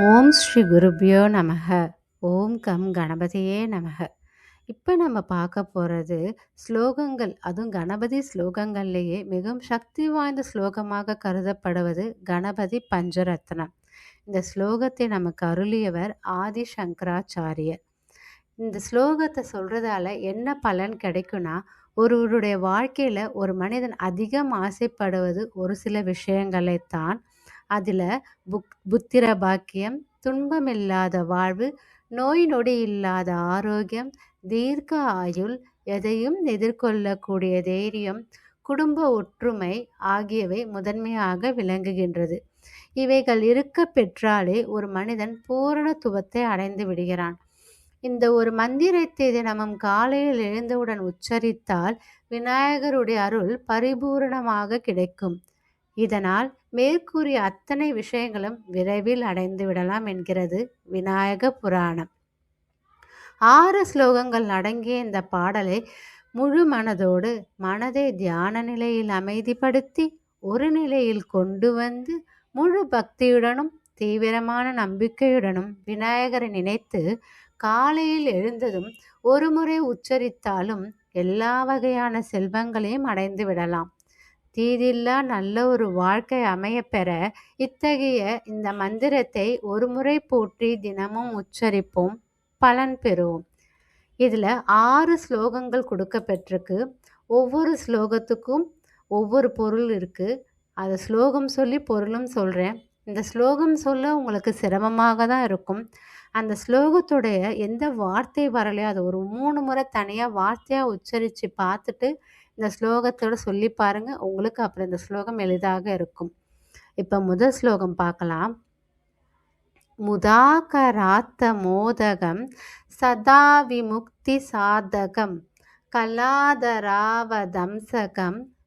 ஓம் ஸ்ரீ குருபியோ நமக. ஓம் கம் கணபதியே நமக. இப்போ நம்ம பார்க்க போகிறது ஸ்லோகங்கள். அதுவும் கணபதி ஸ்லோகங்கள்லேயே மிகவும் சக்தி வாய்ந்த ஸ்லோகமாக கருதப்படுவது கணபதி பஞ்சரத்னம். இந்த ஸ்லோகத்தை நமக்கு அருளியவர் ஆதி சங்கராச்சாரியர். இந்த ஸ்லோகத்தை சொல்கிறதால என்ன பலன் கிடைக்கும்னா ஒருவருடைய வாழ்க்கையில் ஒரு மனிதன் அதிகம் ஆசைப்படுவது ஒரு சில விஷயங்களைத்தான் அதில் புக் புத்திர பாக்கியம் துன்பமில்லாத வாழ்வு நோய் நொடி இல்லாத ஆரோக்கியம் தீர்க்க ஆயுள் எதையும் எதிர்கொள்ளக்கூடிய தைரியம் குடும்ப ஒற்றுமை ஆகியவை முதன்மையாக விளங்குகின்றது. இவைகள் இருக்க பெற்றாலே ஒரு மனிதன் பூரணத்துவத்தை அடைந்து விடுகிறான். இந்த ஒரு மந்திரத்தை தினமும் காலையில் எழுந்தவுடன் உச்சரித்தால் விநாயகருடைய அருள் பரிபூரணமாக கிடைக்கும். இதனால் மேற்கூறிய அத்தனை விஷயங்களும் விரைவில் அடைந்து விடலாம் என்கிறது விநாயக புராணம். ஆறு ஸ்லோகங்கள் அடங்கிய இந்த பாடலை முழு மனதோடு மனதை தியான நிலையில் அமைதிப்படுத்தி ஒரு நிலையில் கொண்டு வந்து முழு பக்தியுடனும் தீவிரமான நம்பிக்கையுடனும் விநாயகரை நினைத்து காலையில் எழுந்ததும் ஒரு முறை உச்சரித்தாலும் எல்லா வகையான செல்வங்களையும் அடைந்து விடலாம். தீதில்லா நல்ல ஒரு வாழ்க்கை அமையப்பெற இத்தகைய இந்த மந்திரத்தை ஒரு முறை போற்றி தினமும் உச்சரிப்போம். பலன் பெறுவோம். இதில் ஆறு ஸ்லோகங்கள் கொடுக்கப்பட்டிருக்கு. ஒவ்வொரு ஸ்லோகத்துக்கும் ஒவ்வொரு பொருள் இருக்குது அதை ஸ்லோகம் சொல்லி பொருளும் சொல்கிறேன் இந்த ஸ்லோகம் சொல்ல உங்களுக்கு சிரமமாக தான் இருக்கும். அந்த ஸ்லோகத்துடைய எந்த வார்த்தை வரலையோ அதை ஒரு மூணு முறை தனியாக வார்த்தையாக உச்சரித்து பார்த்துட்டு இந்த ஸ்லோகத்தோட சொல்லி பாருங்கள் உங்களுக்கு அப்புறம் இந்த ஸ்லோகம் எளிதாக இருக்கும். இப்போ முதல் ஸ்லோகம் பார்க்கலாம். முதாகராத்த மோதகம் சதா விமுக்தி சாதகம் கலாதராவதம்சகம்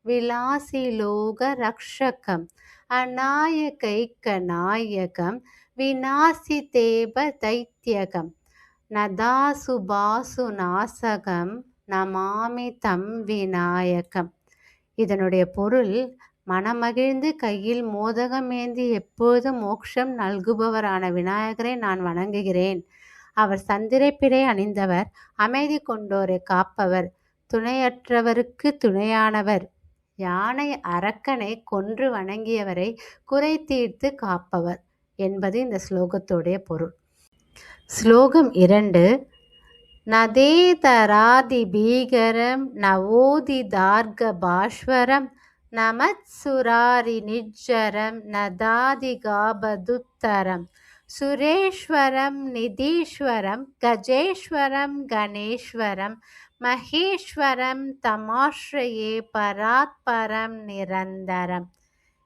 விலாசிலோக ரக்ஷகம் அநாயகைக்க நாயகம் விநாசி தேப தைத்தியகம் நதாசுபாசு நாசகம் நமாமி தம் விநாயகம். இதனுடைய பொருள் மனமகிழ்ந்து கையில் மோதகம் ஏந்தி எப்போதும் மோட்சம் நல்குபவரான விநாயகரை நான் வணங்குகிறேன். அவர் சந்திரப்பிடை அணிந்தவர் அமைதி கொண்டோரை காப்பவர் துணையற்றவருக்கு துணையானவர். யானை அரக்கனை கொன்று வணங்கியவரை குறை தீர்த்து காப்பவர் என்பது இந்த ஸ்லோகத்துடைய பொருள். ஸ்லோகம் இரண்டு நதேதராதி பீகரம் நவோதி தார்க பாஸ்வரம் நமத்சுராரி நிஜ்ஜரம் நதாதி காபதுத்தரம் சுரேஸ்வரம் நிதீஸ்வரம் கஜேஸ்வரம் கணேஸ்வரம் மகேஸ்வரம் தமாஸ்ரயே பராத்பரம் நிரந்தரம்.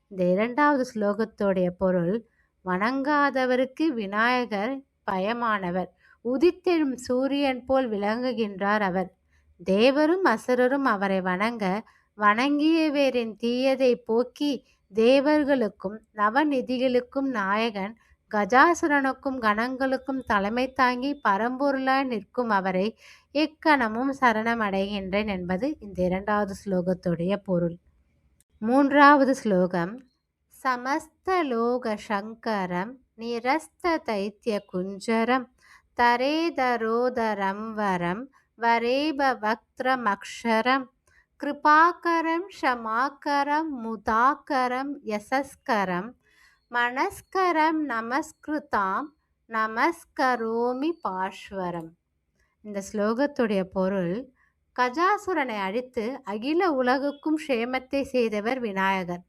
இந்த இரண்டாவது ஸ்லோகத்துடைய பொருள் வணங்காதவருக்கு விநாயகர் பயமானவர். உதித்தெழும் சூரியன் போல் விளங்குகின்றார் அவர். தேவரும் அசுரரும் அவரை வணங்க வணங்கியவரின் தீயதை போக்கி தேவர்களுக்கும் நவநிதிகளுக்கும் நாயகன் கஜாசுரனுக்கும் கணங்களுக்கும் தலைமை தாங்கி பரம்பொருளாய் நிற்கும் அவரை எக்கணமும் சரணமடைகின்றேன் என்பது இந்த இரண்டாவது ஸ்லோகத்துடைய பொருள். மூன்றாவது ஸ்லோகம். சமஸ்தலோக சங்கரம் நிரஸ்த தைத்திய குஞ்சரம் தரேதரோதரம் வரம் வரேபவக்திரமக்ஷரம் கிருபாகரம் ஷமாக்கரம் முதாக்கரம் யசஸ்கரம் மனஸ்கரம் நமஸ்கிருதாம் நமஸ்கரோமி பாஸ்வரம் இந்த ஸ்லோகத்துடைய பொருள் கஜாசுரனை அழித்து அகில உலகுக்கும் க்ஷேமத்தை செய்தவர் விநாயகர்.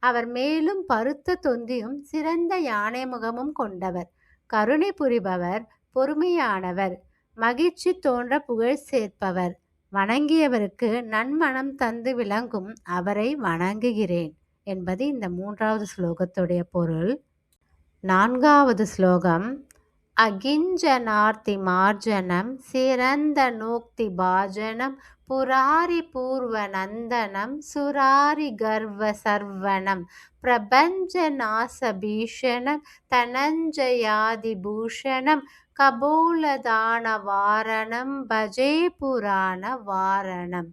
அவர் மேலும் பருத்த தொந்தியும் சிறந்த யானை முகமும் கொண்டவர். கருணை புரிபவர் பொறுமையானவர். மகிழ்ச்சி தோன்ற புகழ் சேர்ப்பவர். வணங்கியவருக்கு நன்மனம் தந்து விளங்கும் அவரை வணங்குகிறேன் என்பது இந்த மூன்றாவது ஸ்லோகத்துடைய பொருள். நான்காவது ஸ்லோகம். அகிஞ்சனார்த்தி மார்ஜனம் சிறந்த நோக்தி பாஜனம் புராரி பூர்வ நந்தனம் சுராரி கர்வ சர்வனம் பிரபஞ்ச நாச பீஷணம் தனஞ்சயாதி பூஷணம் கபோலதான வாரணம் பஜே புராண வாரணம்.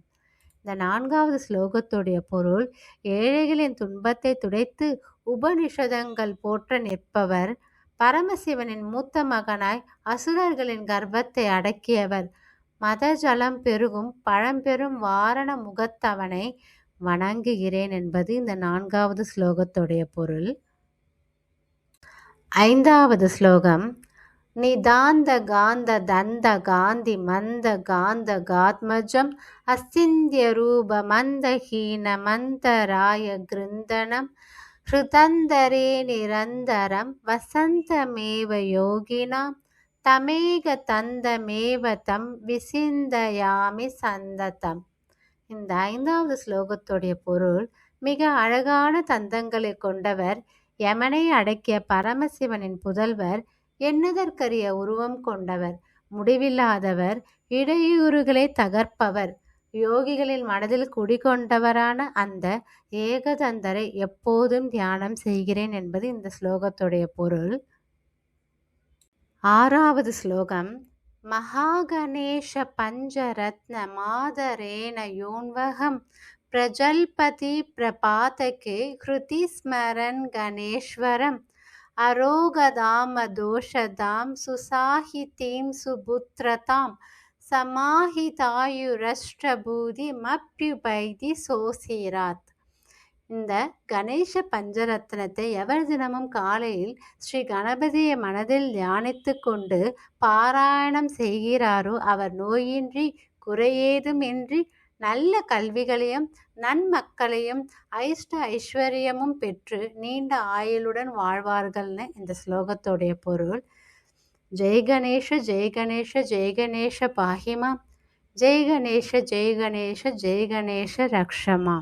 இந்த நான்காவது ஸ்லோகத்துடைய பொருள் ஏழைகளின் துன்பத்தை துடைத்து உபனிஷதங்கள் போற்ற நிற்பவர் பரமசிவனின் மூத்த மகனாய் அசுரர்களின் கர்வத்தை அடக்கியவர் மதஜலம் பெருகும் பழம்பெரும் வாரண முகத்தவனை வணங்குகிறேன் என்பது இந்த நான்காவது ஸ்லோகத்துடைய பொருள். ஐந்தாவது ஸ்லோகம் நிதாந்த காந்த தந்த காந்தி மந்த காந்த காத்மஜம் அஸ்திந்திய ரூப மந்தஹீன மந்தராய கிருந்தனம் ஹிருதந்தரே நிரந்தரம் வசந்தமேவ யோகினாம் தமேக தந்த மேவதம் விசிந்தயாமி சந்ததம். இந்த ஐந்தாவது ஸ்லோகத்துடைய பொருள் மிக அழகான தந்தங்களை கொண்டவர் யமனை அடக்கிய பரமசிவனின் புதல்வர் எண்ணுதற்கரிய உருவம் கொண்டவர் முடிவில்லாதவர் இடையூறுகளை தகர்ப்பவர் யோகிகளின் மனதில் குடிகொண்டவரான அந்த ஏகதந்தரை எப்போதும் தியானம் செய்கிறேன் என்பது இந்த ஸ்லோகத்துடைய பொருள். आरावद् श्लोकं महागणेशपञ्चरत्नमादरेण योऽन्वहं प्रजल्पति प्रपातके हृतिस्मरन् गणेश्वरम् अरोगदामदोषदां सुसाहितीं सुपुत्रतां समाहितायुरष्टभूधिमप्युपैदि सोऽसिरात् இந்த கணேச பஞ்சரத்னத்தை எவர் தினமும் காலையில் ஸ்ரீ கணபதியை மனதில் தியானித்து கொண்டு பாராயணம் செய்கிறாரோ அவர் நோயின்றி குறையேதும் இன்றி நல்ல கல்விகளையும் நன்மக்களையும் ஐஷ்ட ஐஸ்வர்யமும் பெற்று நீண்ட ஆயுளுடன் வாழ்வார்கள்னு இந்த ஸ்லோகத்துடைய பொருள். ஜெய் கணேஷ ஜெய் கணேஷ ஜெய் கணேஷ பாஹிமா ஜெய் கணேஷ ஜெய் கணேஷ ஜெய் கணேஷ ரக்ஷமா.